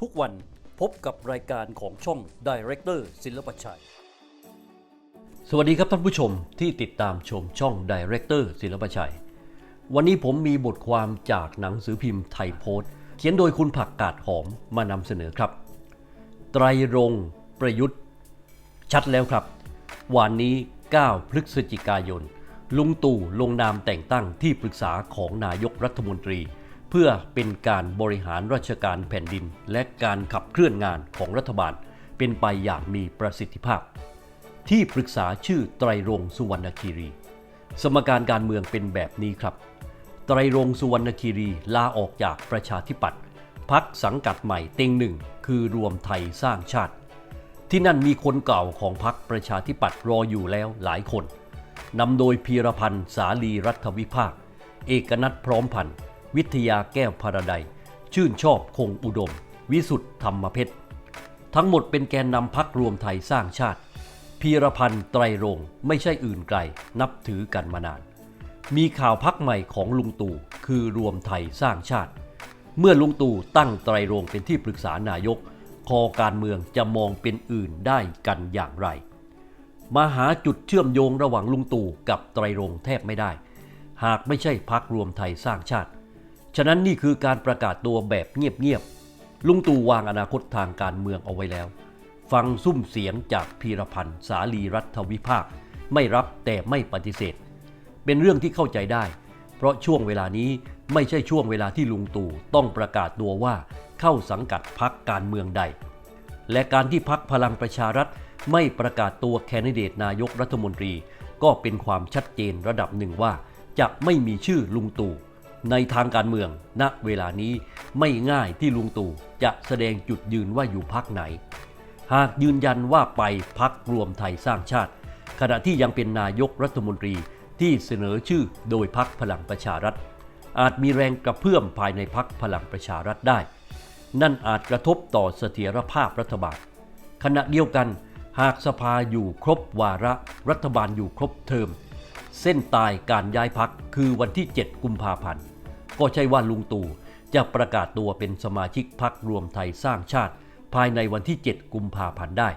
ทุกวันพบกับรายการของช่อง Director ศิลปชัย สวัสดีครับท่านผู้ชมที่ติดตามชมช่อง Director ศิลปชัย วันนี้ผมมีบทความจากหนังสือพิมพ์ไทยโพสต์เขียนโดยคุณผักกาดหอมมานำเสนอครับ ไตรรงประยุทธ์ ชัดแล้วครับ วันนี้ 9 พฤศจิกายน ลุงตู่ลงนามแต่งตั้งที่ปรึกษาของนายกรัฐมนตรี เพื่อเป็นการบริหารราชการแผ่นดิน และการขับเคลื่อนงานของรัฐบาล เป็นไปอย่างมีประสิทธิภาพ ที่ปรึกษาชื่อไตรรงสุวรรณคีรี สมการการเมืองเป็นแบบนี้ครับ ไตรรงสุวรรณคีรีลาออกจากประชาธิปัตย์พักสังกัดใหม่เต็งหนึ่งคือรวมไทยสร้างชาติ ที่นั่นมีคนเก่าของพรรคประชาธิปัตย์รออยู่แล้วหลายคนนำโดยพีรพันธ์สาลีรัฐวิภาค เอกนัทพร้อมพันธ์ วิทยาแก้วพาราไดยชื่นชอบคงอุดม วิสุทธ์ธรรมเพชรทั้งหมดเป็นแกนนำพักรวมไทยสร้างชาติ พีรพันธ์ไตรรงค์ไม่ใช่อื่นไกล นับถือกันมานาน มีข่าวพักใหม่ของลุงตู่คือรวมไทยสร้างชาติ เมื่อลุงตู่ตั้งไตรรงค์เป็นที่ปรึกษานายก คอการเมืองจะมองเป็นอื่นได้กันอย่างไร มาหาจุดเชื่อมโยงระหว่างลุงตู่กับไตรรงค์แทบไม่ได้ หากไม่ใช่พักรวมไทยสร้างชาติ ฉะนั้นนี่คือการประกาศตัวแบบเงียบๆ ลุงตู่วางอนาคตทางการเมืองเอาไว้แล้ว ฟังซุ้มเสียงจากพีรพันธ์สาลีรัฐวิภาค ไม่รับแต่ไม่ปฏิเสธ เป็นเรื่องที่เข้าใจได้ เพราะช่วงเวลานี้ไม่ใช่ช่วงเวลาที่ลุงตู่ต้องประกาศตัวว่าเข้าสังกัดพักการเมืองใด และการที่พักพลังประชารัฐไม่ประกาศตัวแคนดิเดตนายกรัฐมนตรี ก็เป็นความชัดเจนระดับหนึ่งว่าจะไม่มีชื่อลุงตู่ ในทางการเมือง ณ เวลานี้ไม่ง่ายที่ลุงตู่จะแสดงจุดยืนว่าอยู่พักไหน หากยืนยันว่าไปพักรวมไทยสร้างชาติ ขณะที่ยังเป็นนายกรัฐมนตรีที่เสนอชื่อโดยพักพลังประชารัฐ อาจมีแรงกระเพื่อมภายในพักพลังประชารัฐได้ นั่นอาจกระทบต่อเสถียรภาพรัฐบาล ขณะเดียวกัน หากสภาอยู่ครบวาระรัฐบาลอยู่ครบเทอม เส้นตายการย้ายพักคือวันที่ 7 กุมภาพันธ์ ก็ใช่ว่าลุงตู่จะประกาศตัวเป็นสมาชิกพักรวมไทยสร้างชาติ ภายในวันที่ 7 กุมภาพันธ์ได้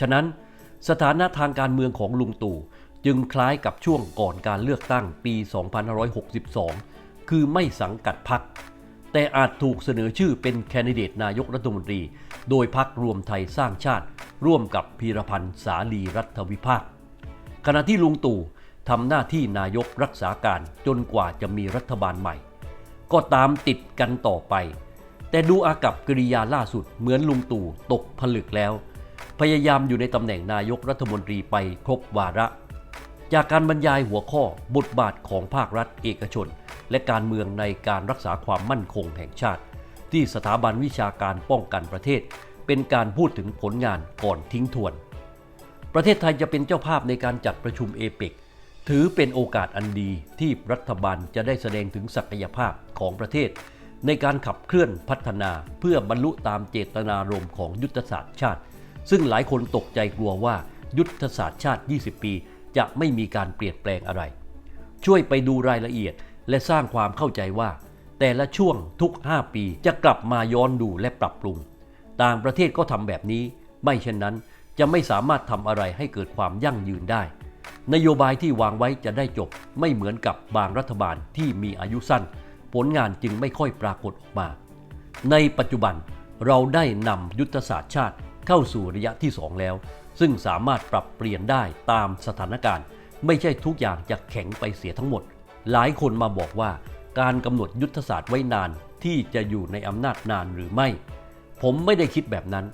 ฉะนั้นสถานะทางการเมืองของลุงตู่จึงคล้ายกับช่วงก่อนการเลือกตั้งปี 2562 คือไม่สังกัดพักแต่อาจถูกเสนอชื่อเป็นแคนดิเดตนายกรัฐมนตรี โดยพักรวมไทยสร้างชาติ ร่วมกับพีรพันธ์สาลีรัฐวิภาคขณะที่ลุงตู่ทำหน้าที่นายกรักษาการจนกว่าจะมีรัฐบาลใหม่ ก็ตามติดกันต่อไป แต่ดูอากับกิริยาล่าสุดเหมือนลุงตู่ตกผลึกแล้ว พยายามอยู่ในตำแหน่งนายกรัฐมนตรีไปครบวาระ จากการบรรยายหัวข้อบทบาทของภาครัฐเอกชน และการเมืองในการรักษาความมั่นคงแห่งชาติ ที่สถาบันวิชาการป้องกันประเทศ เป็นการพูดถึงผลงานก่อนทิ้งทวน ประเทศไทยจะเป็นเจ้าภาพในการจัดประชุมเอเปกถือเป็นโอกาสอันดีที่รัฐบาลจะได้แสดงถึงศักยภาพ ของประเทศ ในการขับเคลื่อนพัฒนาเพื่อบรรลุตามเจตนารมณ์ของยุทธศาสตร์ชาติ ซึ่งหลายคนตกใจกลัวว่ายุทธศาสตร์ชาติ 20 ปี จะไม่มีการเปลี่ยนแปลงอะไร ช่วยไปดูรายละเอียดและสร้างความเข้าใจว่า แต่ละช่วงทุก 5 ปีจะกลับมาย้อนดูและปรับปรุง ต่างประเทศก็ทำแบบนี้ ไม่เช่นนั้นจะไม่สามารถทำอะไรให้เกิดความยั่งยืนได้ นโยบายที่วางไว้จะได้จบไม่เหมือนกับบางรัฐบาลที่มีอายุสั้น ผลงานจึงไม่ค่อยปรากฏออกมา ในปัจจุบันเราได้นำยุทธศาสตร์ชาติเข้าสู่ระยะที่ 2 แล้ว ซึ่งสามารถปรับเปลี่ยนได้ตามสถานการณ์ ไม่ใช่ทุกอย่างจะแข็งไปเสียทั้งหมด หลายคนมาบอกว่า การกำหนดยุทธศาสตร์ไว้นานที่จะอยู่ในอำนาจนานหรือไม่ ผมไม่ได้คิดแบบนั้น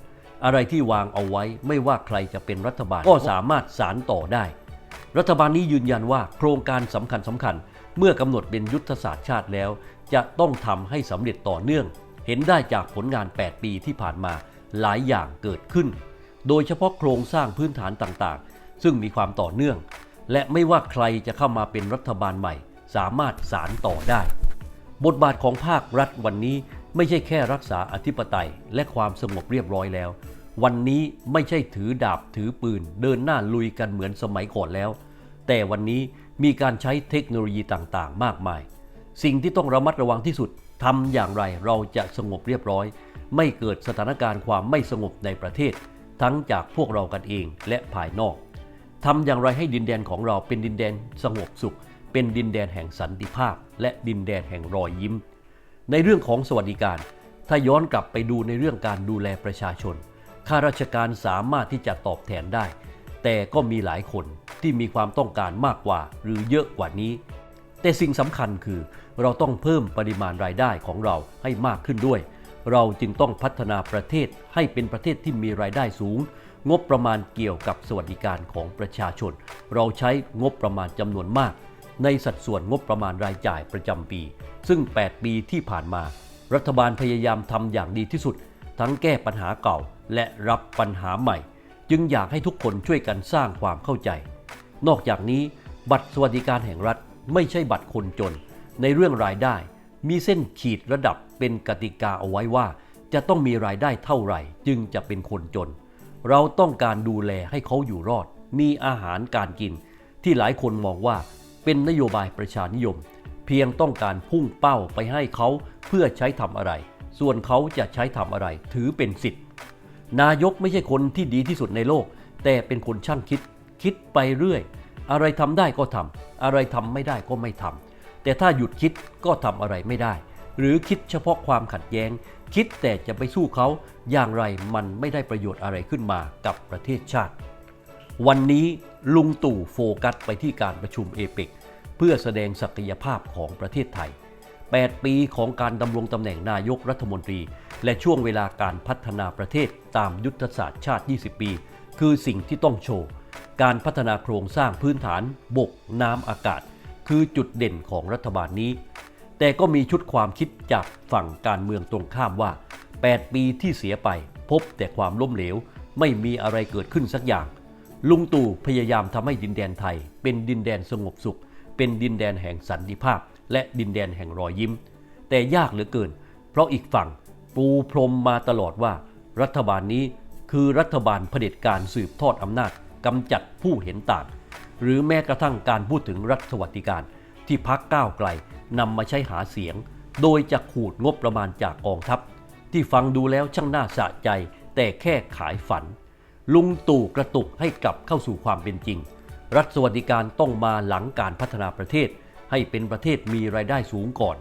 อะไรที่วางเอาไว้ไม่ว่าใครจะเป็นรัฐบาลก็สามารถสารต่อได้ รัฐบาลนี้ยืนยันว่าโครงการสำคัญสำคัญเมื่อกำหนดเป็นยุทธศาสตร์ชาติแล้ว จะต้องทำให้สำเร็จต่อเนื่อง เห็นได้จากผลงาน 8 ปีที่ผ่านมาหลายอย่างเกิดขึ้น โดยเฉพาะโครงสร้างพื้นฐานต่างๆ ซึ่งมีความต่อเนื่อง และไม่ว่าใครจะเข้ามาเป็นรัฐบาลใหม่ สามารถสารต่อได้ บทบาทของภาครัฐวันนี้ไม่ใช่แค่รักษาอธิปไตยและความสงบเรียบร้อยแล้ว วันนี้ไม่ใช่ถือดาบถือปืน เดินหน้าลุยกันเหมือนสมัยก่อนแล้ว แต่วันนี้มีการใช้เทคโนโลยีต่างๆ มากมาย สิ่งที่ต้องระมัดระวังที่สุดทำอย่างไรเราจะสงบเรียบร้อย ไม่เกิดสถานการณ์ความไม่สงบในประเทศ ทั้งจากพวกเรากันเองและภายนอกทำอย่างไรให้ดินแดนของเราเป็นดินแดนสงบสุข เป็นดินแดนแห่งสันติภาพ และดินแดนแห่งรอยยิ้ม ในเรื่องของสวัสดิการ ถ้าย้อนกลับไปดูในเรื่องการดูแลประชาชนข้าราชการสามารถที่จะตอบแทนได้ แต่ก็มีหลายคนที่มีความต้องการมากกว่าหรือเยอะกว่านี้ แต่สิ่งสำคัญคือเราต้องเพิ่มปริมาณรายได้ของเราให้มากขึ้นด้วย เราจึงต้องพัฒนาประเทศให้เป็นประเทศที่มีรายได้สูง งบประมาณเกี่ยวกับสวัสดิการของประชาชน เราใช้งบประมาณจำนวนมาก ในสัดส่วนงบประมาณรายจ่ายประจำปี ซึ่ง 8 ปีที่ผ่านมา รัฐบาลพยายามทำอย่างดีที่สุด ทั้งแก้ปัญหาเก่าและรับปัญหาใหม่ จึงอยากให้ทุกคนช่วยกันสร้างความเข้าใจ นอกจากนี้ บัตรสวัสดิการแห่งรัฐ ไม่ใช่บัตรคนจน ในเรื่องรายได้ มีเส้นขีดระดับเป็นกติกาเอาไว้ว่า จะต้องมีรายได้เท่าไหร่ จึงจะเป็นคนจน เราต้องการดูแลให้เขาอยู่รอด มีอาหารการกิน ที่หลายคนมองว่าเป็นนโยบายประชานิยม เพียงต้องการพุ่งเป้าไปให้เขาเพื่อใช้ทำอะไร ส่วนเขาจะใช้ทำอะไร ถือเป็นสิทธิ์ นายกไม่ใช่คนที่ดีที่สุดในโลก แต่เป็นคนช่างคิด คิดไปเรื่อย อะไรทำได้ก็ทำอะไรทำไม่ได้ก็ไม่ทำแต่ถ้าหยุดคิดก็ทำอะไรไม่ได้ หรือคิดเฉพาะความขัดแย้ง คิดแต่จะไปสู้เขาอย่างไรมันไม่ได้ประโยชน์อะไรขึ้นมากับประเทศชาติ วันนี้ลุงตู่โฟกัสไปที่การประชุมเอเปกเพื่อแสดงศักยภาพของประเทศไทย 8 ปีของการดำรงตำแหน่งนายกรัฐมนตรี และช่วงเวลาการพัฒนาประเทศตามยุทธศาสตร์ชาติ 20 ปี คือสิ่งที่ต้องโชว์ การพัฒนาโครงสร้างพื้นฐานบกน้ำอากาศ คือจุดเด่นของรัฐบาลนี้ แต่ก็มีชุดความคิดจากฝั่งการเมืองตรงข้ามว่า 8 ปีที่เสียไป พบแต่ความล้มเหลว ไม่มีอะไรเกิดขึ้นสักอย่าง ลุงตู่พยายามทำให้ดินแดนไทย เป็นดินแดนสงบสุข เป็นดินแดนแห่งสันติภาพ และดินแดนแห่งรอยยิ้ม แต่ยากเหลือเกิน เพราะอีกฝั่งปูพรมมาตลอดว่า รัฐบาลนี้คือรัฐบาลเผด็จการสืบทอดอำนาจ กำจัดผู้เห็นต่าง หรือแม้กระทั่งการพูดถึงรัฐสวัสดิการ ที่พักก้าวไกลนำมาใช้หาเสียง โดยจะขูดงบประมาณจากกองทัพ ที่ฟังดูแล้วช่างน่าสะใจ แต่แค่ขายฝัน ลุงตู่กระตุกให้กลับเข้าสู่ความเป็นจริง รัฐสวัสดิการต้องมาหลังการพัฒนาประเทศ ให้เป็นประเทศมีรายได้สูงก่อน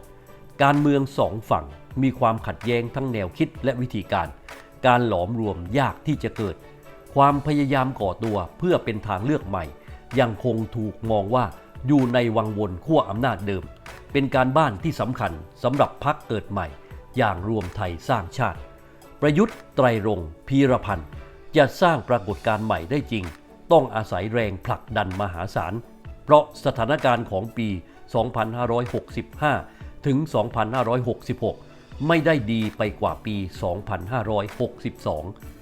การเมืองสองฝั่งมีความขัดแย้งทั้งแนวคิดและวิธีการ การหลอมรวมยากที่จะเกิด ความพยายามก่อตัวเพื่อเป็นทางเลือกใหม่ ยังคงถูกมองว่าอยู่ในวังวนขั้วอำนาจเดิม เป็นการบ้านที่สำคัญสำหรับพักเกิดใหม่ อย่างรวมไทยสร้างชาติ ประยุทธ์ไตรรงค์พีรพันธ์จะสร้างปรากฏการณ์ใหม่ได้จริง ต้องอาศัยแรงผลักดันมหาศาล เพราะสถานการณ์ของปี 2565 ถึง 2566 ไม่ได้ดีไปกว่าปี 2562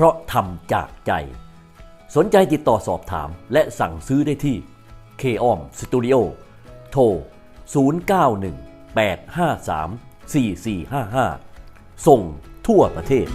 เพราะทำจากใจ สนใจติดต่อสอบถามและสั่งซื้อได้ที่ k o m Studio โทร 091 853 4455 ส่งทั่วประเทศ